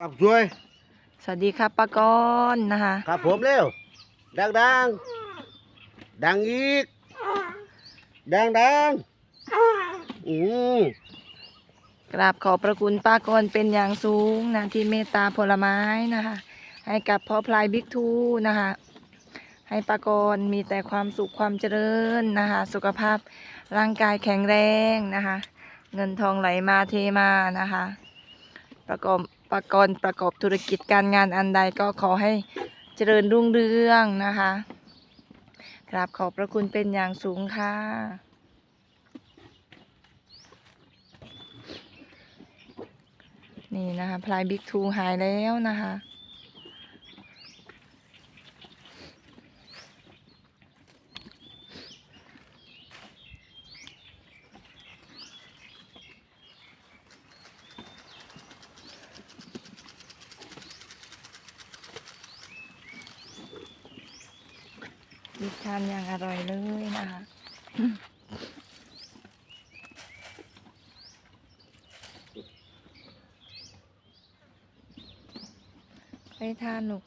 ครับสวย สวัสดีครับป้ากรณ์นะคะ ครับผมเร็ว ดังดังดังอีก ดังดังอืมกราบขอบพระคุณป้ากรณ์เป็นอย่างสูงนะที่เมตตาผลไม้นะคะ ให้กับพ่อพลายบิ๊กทูนะคะ ให้ป้ากรณ์มีแต่ความสุขความเจริญนะคะ สุขภาพร่างกายแข็งแรงนะคะ เงินทองไหลมาเทมานะคะ ประกอบ ประกรณ์ประกอบธุรกิจการงานอันใดก็ขอให้เจริญรุ่งเรืองนะคะกราบขอบพระคุณเป็นอย่างสูงค่ะ นี่นะคะพลายบิ๊กทูหายแล้วนะคะ ดิทานอย่างอร่อยเลยนะคะไปทานลูก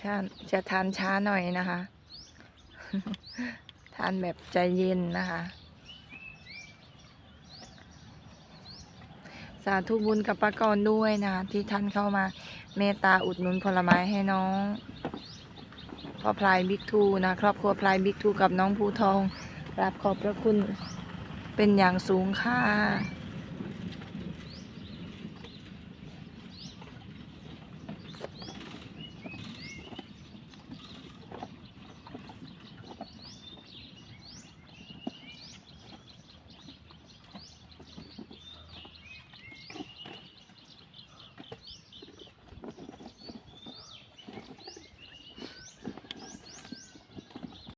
ชาจะทานช้าหน่อยนะคะ ทานแบบใจเย็นนะคะ สาธุบุญกับป้ากรด้วยนะคะ ที่ท่านเข้ามาเมตตาอุดหนุนผลไม้ให้น้องพ่อพลายบิ๊กทูนะครอบครัวพลายบิ๊กทูกับน้องภูทองรับขอบพระคุณเป็นอย่างสูงค่ะ